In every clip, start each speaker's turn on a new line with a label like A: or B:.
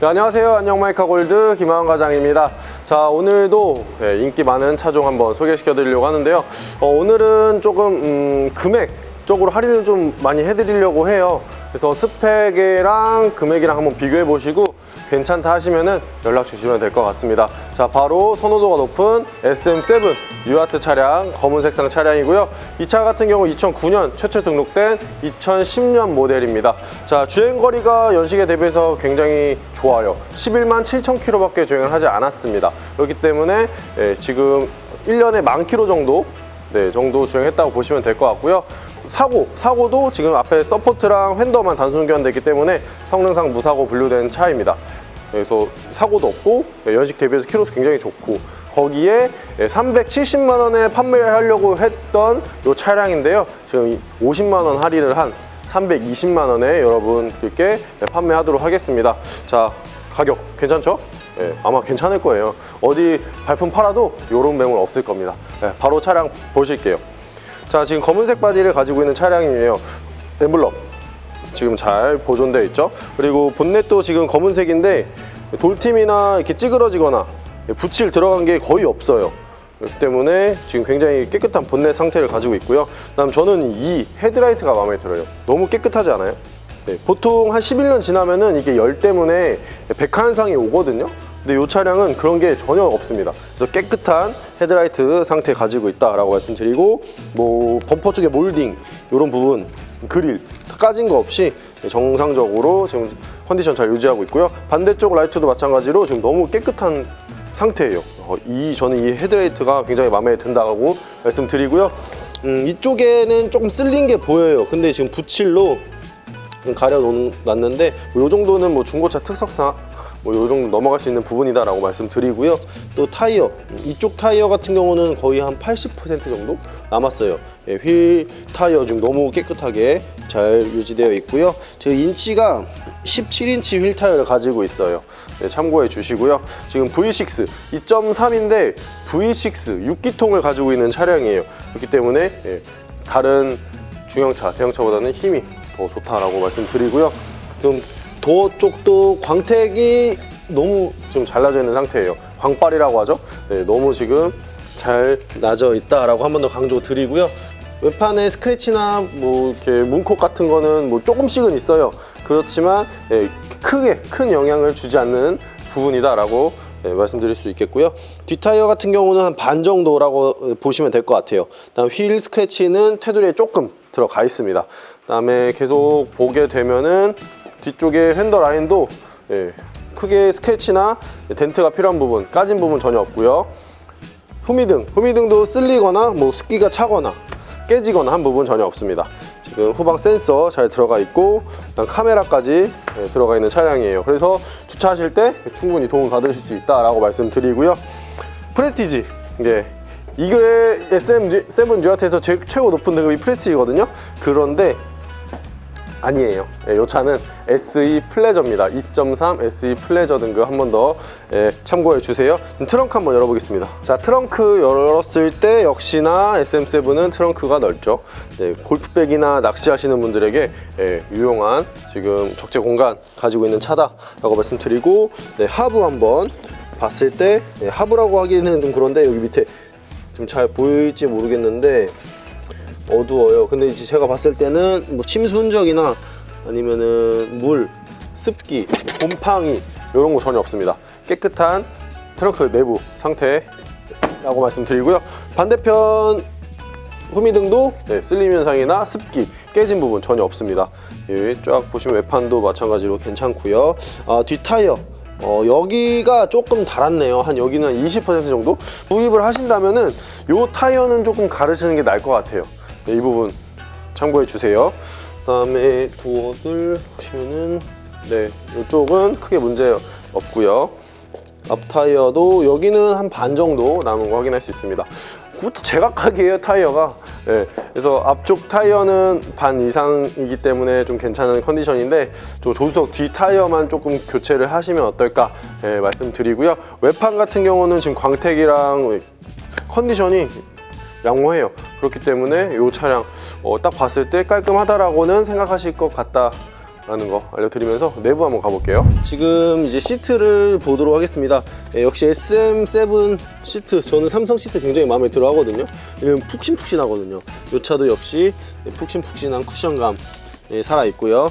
A: 네, 안녕하세요. 안녕 마이카 골드 김하원 과장입니다. 자, 오늘도 네, 인기 많은 차종 한번 소개시켜 드리려고 하는데요. 어, 오늘은 조금 음, 금액 쪽으로 할인을 좀 많이 해드리려고 해요. 그래서 스펙이랑 금액이랑 한번 비교해 보시고 괜찮다 하시면은 연락 주시면 될 것 같습니다. 자, 바로 선호도가 높은 SM7 유아트 차량 검은 색상 차량이고요. 이 차 같은 경우 2009년 최초 등록된 2010년 모델입니다. 자, 주행거리가 연식에 대비해서 굉장히 좋아요. 11만 7천 킬로밖에 주행을 하지 않았습니다. 그렇기 때문에 예, 지금 1년에 만 킬로 정도 네, 정도 주행했다고 보시면 될 것 같고요. 사고, 사고도 지금 앞에 서포트랑 휀더만 단순 교환됐기 때문에 성능상 무사고 분류된 차입니다. 그래서 사고도 없고 네, 연식 대비해서 키로수 굉장히 좋고 거기에 370만 원에 판매하려고 했던 이 차량인데요. 지금 50만 원 할인을 한 320만 원에 여러분들께 판매하도록 하겠습니다. 자, 가격 괜찮죠? 예, 아마 괜찮을 거예요. 어디 발품 팔아도 이런 매물 없을 겁니다. 예, 바로 차량 보실게요. 자, 지금 검은색 바디를 가지고 있는 차량이에요. 엠블럼 지금 잘 보존되어 있죠. 그리고 본넷도 지금 검은색인데 돌팀이나 이렇게 찌그러지거나 붙일 들어간 게 거의 없어요. 그렇기 때문에 지금 굉장히 깨끗한 본넷 상태를 가지고 있고요. 그다음 저는 이 헤드라이트가 마음에 들어요. 너무 깨끗하지 않아요? 네, 보통 한 11년 지나면은 이게 열 때문에 백화현상이 오거든요. 근데 이 차량은 그런 게 전혀 없습니다. 그래서 깨끗한 헤드라이트 상태 가지고 있다라고 말씀드리고 뭐 범퍼 쪽에 몰딩 이런 부분 그릴 까진 거 없이 정상적으로 지금 컨디션 잘 유지하고 있고요. 반대쪽 라이트도 마찬가지로 지금 너무 깨끗한 상태예요. 어, 이 저는 이 헤드라이트가 굉장히 마음에 든다고 말씀드리고요. 음, 이쪽에는 조금 쓸린 게 보여요. 근데 지금 좀 가려놨는데 뭐 이 정도는 뭐 중고차 특성상 뭐 이 정도 넘어갈 수 있는 부분이다라고 말씀드리고요. 또 타이어 이쪽 타이어 같은 경우는 거의 한 80% 정도 남았어요. 예, 휠 타이어 지금 너무 깨끗하게 잘 유지되어 있고요. 지금 인치가 17인치 휠 타이어를 가지고 있어요. 네, 참고해 주시고요. 지금 V6 2.3인데 V6 6기통을 가지고 있는 차량이에요. 그렇기 때문에 예, 다른 중형차, 대형차보다는 힘이 더 좋다라고 말씀드리고요. 좀 도어 쪽도 광택이 너무 지금 잘라져 있는 상태예요. 광빨이라고 하죠. 네, 너무 지금 잘 나져 있다라고 한 번 더 강조 드리고요. 외판에 스크래치나 뭐 이렇게 문콕 같은 거는 뭐 조금씩은 있어요. 그렇지만 예, 크게 큰 영향을 주지 않는 부분이다라고 네, 말씀드릴 수 있겠고요. 뒷타이어 같은 경우는 한 반 정도라고 보시면 될 것 같아요. 그다음 휠 스크래치는 테두리에 조금 들어가 있습니다. 그 다음에 계속 보게 되면은 뒤쪽에 핸더 라인도 예, 크게 스크래치나 덴트가 필요한 부분, 까진 부분 전혀 없고요. 후미등, 후미등도 쓸리거나 뭐 습기가 차거나 깨지거나 한 부분 전혀 없습니다. 지금 후방 센서 잘 들어가 있고 카메라까지 예, 들어가 있는 차량이에요. 그래서 주차하실 때 충분히 도움을 받으실 수 있다라고 말씀드리고요. 프레스티지 이게 이게 SM7 뉴아트에서 제- 최고 높은 등급이 프레스티지거든요. 그런데 아니에요. 예, 이 차는 SE 플레저입니다. 2.3 SE 플레저 등급 한 번더 예, 참고해 주세요. 트렁크 한번 열어보겠습니다. 자, 트렁크 열었을 때 역시나 SM7은 트렁크가 넓죠. 예, 골프백이나 낚시하시는 분들에게 예, 유용한 지금 적재 공간 가지고 있는 차다 라고 말씀드리고 네, 하부 한번 봤을 때 예, 하부라고 하기는 좀 그런데 여기 밑에 좀잘 보일지 모르겠는데 어두워요. 근데 이제 제가 봤을 때는 뭐 침수 흔적이나 아니면은 물, 습기, 곰팡이 이런 거 전혀 없습니다. 깨끗한 트렁크 내부 상태라고 말씀드리고요. 반대편 후미등도 네, 쓸림 현상이나 습기, 깨진 부분 전혀 없습니다. 여기 쫙 보시면 외판도 마찬가지로 괜찮고요. 아, 뒷 타이어 어, 여기가 조금 달았네요. 한 여기는 한20% 정도 구입을 하신다면은 요 타이어는 조금 가르시는 게 나을 것 같아요. 네, 이 부분 참고해 주세요. 그 다음에 도어들 보시면은 네 이쪽은 크게 문제 없고요. 앞 타이어도 여기는 한 반 정도 남은 거 확인할 수 있습니다. 그것도 제각각이에요 타이어가. 네, 그래서 앞쪽 타이어는 반 이상이기 때문에 좀 괜찮은 컨디션인데 저 조수석 뒤 타이어만 조금 교체를 하시면 어떨까 네, 말씀드리고요. 외판 같은 경우는 지금 광택이랑 컨디션이 양호해요. 그렇기 때문에 이 차량 어, 딱 봤을 때 깔끔하다라고는 생각하실 것 같다. 라는 거 알려드리면서 내부 한번 가볼게요. 지금 이제 시트를 보도록 하겠습니다. 예, 역시 SM7 시트 저는 삼성 시트 굉장히 마음에 들어 하거든요. 왜냐면 푹신푹신하거든요. 이 차도 역시 푹신푹신한 쿠션감 예, 살아있고요.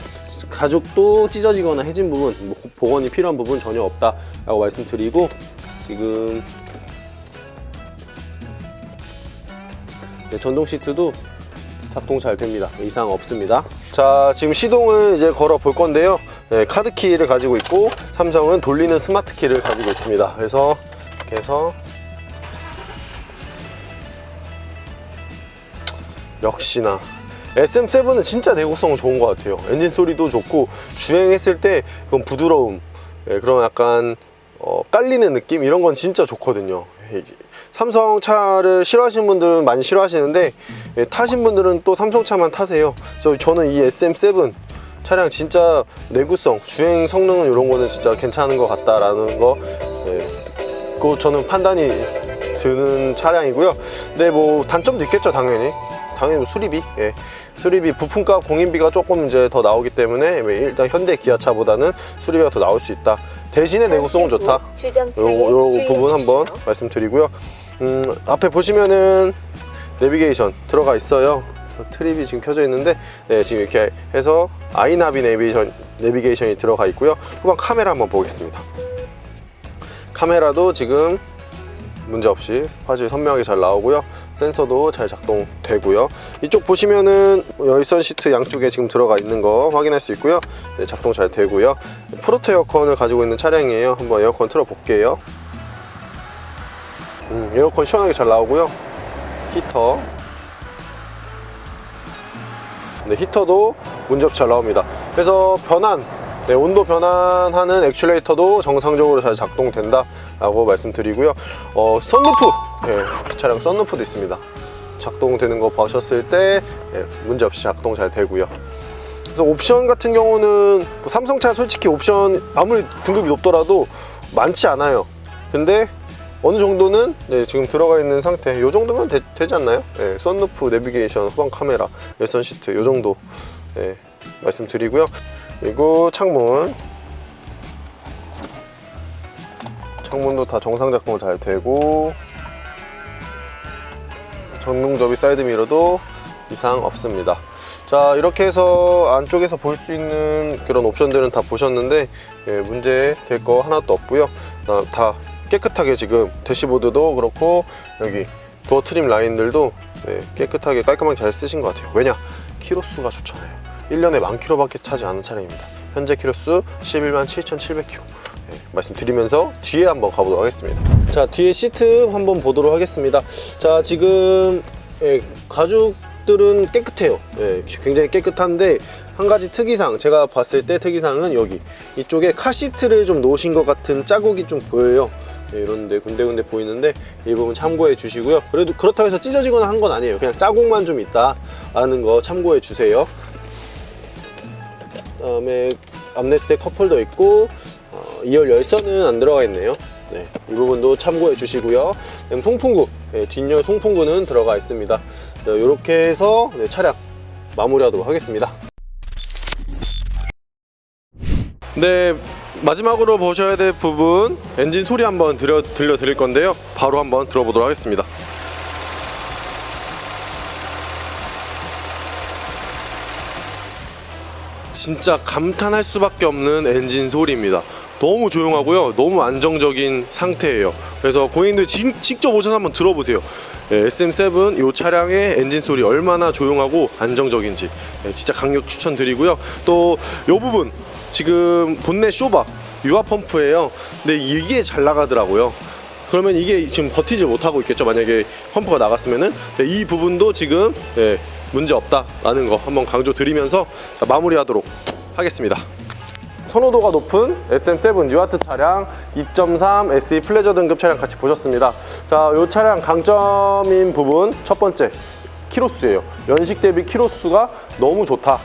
A: 가죽도 찢어지거나 해진 부분 뭐 복원이 필요한 부분 전혀 없다 라고 말씀드리고 지금 네, 전동 시트도 작동 잘 됩니다. 이상 없습니다. 자, 지금 시동을 이제 걸어 볼 건데요. 네, 카드 키를 가지고 있고 삼성은 돌리는 스마트 키를 가지고 있습니다. 그래서 이렇게 해서 역시나 SM7은 진짜 내구성 좋은 것 같아요. 엔진 소리도 좋고 주행했을 때 그런 부드러움, 예, 그런 약간 어, 깔리는 느낌 이런 건 진짜 좋거든요. 예, 삼성 차를 싫어하시는 분들은 많이 싫어하시는데 예, 타신 분들은 또 삼성 차만 타세요. 그래서 저는 이 SM7 차량 진짜 내구성, 주행 성능은 이런 거는 진짜 괜찮은 것 같다라는 거, 예, 그 저는 판단이 드는 차량이고요. 근데 뭐 단점도 있겠죠, 당연히. 당연히 뭐 수리비, 예. 수리비 부품값 공인비가 조금 이제 더 나오기 때문에 예, 일단 현대 기아차보다는 수리비가 더 나올 수 있다. 대신에 내구성은 좋다. 요, 요 부분 한번 말씀드리고요. 음, 앞에 보시면은 내비게이션 들어가 있어요. 트립이 지금 켜져 있는데, 네, 지금 이렇게 해서 아이나비 내비게이션, 내비게이션이 들어가 있고요. 후방 카메라 한번 보겠습니다. 카메라도 지금 문제없이 화질 선명하게 잘 나오고요. 센서도 잘 작동되고요. 이쪽 보시면은 열선 시트 양쪽에 지금 들어가 있는 거 확인할 수 있고요. 네, 작동 잘 되고요. 프로토 에어컨을 가지고 있는 차량이에요. 한번 에어컨 틀어 볼게요. 음, 에어컨 시원하게 잘 나오고요. 히터. 네, 히터도 문제없이 잘 나옵니다. 그래서 변환, 네, 온도 변환하는 액츄레이터도 정상적으로 잘 작동된다 라고 말씀드리고요. 어, 썬루프, 예, 차량 썬루프도 있습니다. 작동되는 거 보셨을 때 예, 문제없이 작동 잘 되고요. 그래서 옵션 같은 경우는 뭐 삼성차 솔직히 옵션 아무리 등급이 높더라도 많지 않아요. 근데 어느 정도는 네, 지금 들어가 있는 상태 이 정도면 되, 지 않나요? 네, 썬루프, 내비게이션, 후방 카메라, 열선 시트 이 정도 네, 말씀드리고요. 그리고 창문 창문도 다 정상 작동 잘 되고 전동 접이 사이드 미러도 이상 없습니다. 자 이렇게 해서 안쪽에서 볼 수 있는 그런 옵션들은 다 보셨는데 예, 문제 될 거 하나도 없고요. 나- 다 깨끗하게 지금 대시보드도 그렇고 여기 도어 트림 라인들도 네, 깨끗하게 깔끔하게 잘 쓰신 것 같아요. 왜냐 키로수가 좋잖아요. 1년에 만 킬로밖에 차지 않은 차량입니다. 현재 키로수 11만 7,700km. 네, 말씀드리면서 뒤에 한번 가보도록 하겠습니다. 자 뒤에 시트 한번 보도록 하겠습니다. 자 지금 예, 가죽 들은 깨끗해요. 예, 굉장히 깨끗한데 한 가지 특이사항 제가 봤을 때 특이사항은 여기 이쪽에 카시트를 좀 놓으신 것 같은 자국이 좀 보여요. 예, 이런데 군데군데 보이는데 이 부분 참고해 주시고요. 그래도 그렇다고 해서 찢어지거나 한 건 아니에요. 그냥 자국만 좀 있다 라는 거 참고해 주세요. 그다음에 암레스테 컵홀더 있고 어, 2열 열선은 안 들어가 있네요. 네, 이 부분도 참고해 주시고요. 그다음 송풍구, 네, 뒷열 송풍구는 들어가 있습니다. 이렇게 해서 네, 차량 마무리하도록 하겠습니다. 네, 마지막으로 보셔야 될 부분 엔진 소리 한번 들려, 들려 드릴 건데요. 바로 한번 들어보도록 하겠습니다. 진짜 감탄할 수밖에 없는 엔진 소리입니다. 너무 조용하고요. 너무 안정적인 상태예요. 그래서 고객님들 진- 직접 오셔서 한번 들어보세요. 예, SM7 이 차량의 엔진 소리 얼마나 조용하고 안정적인지 예, 진짜 강력 추천드리고요. 또 이 부분 지금 본넷 쇼바 유압 펌프예요. 근데 이게 잘 나가더라고요. 그러면 이게 지금 버티지 못하고 있겠죠. 만약에 펌프가 나갔으면은 네, 이 부분도 지금 예, 문제 없다라는 거 한번 강조 드리면서 자, 마무리하도록 하겠습니다. 선호도가 높은 SM7 뉴아트 차량 2.3 SE 플레저 등급 차량 같이 보셨습니다. 자, 이 차량 강점인 부분 첫 번째 키로수예요. 연식 대비 키로수가 너무 좋다.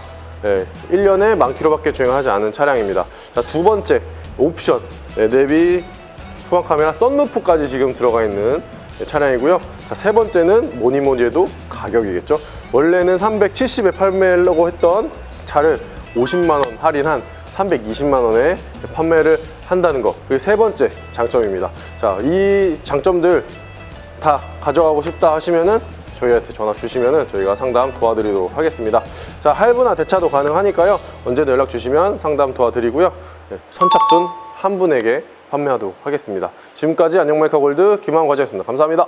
A: 예, 1년에 만 킬로밖에 주행하지 않은 차량입니다. 자, 두 번째 옵션 예, 내비 후방 카메라 썬루프까지 지금 들어가 있는 차량이고요. 자, 세 번째는 뭐니 뭐니 해도 가격이겠죠. 원래는 370에 판매하려고 했던 차를 50만 원 할인한 320만 원에 판매를 한다는 거. 그게 세 번째 장점입니다. 자, 이 장점들 다 가져가고 싶다 하시면은 저희한테 전화 주시면은 저희가 상담 도와드리도록 하겠습니다. 자, 할부나 대차도 가능하니까요. 언제든 연락 주시면 상담 도와드리고요. 네, 선착순 한 분에게 판매하도록 하겠습니다. 지금까지 안녕 마이카 골드 김한 과장이었습니다. 감사합니다.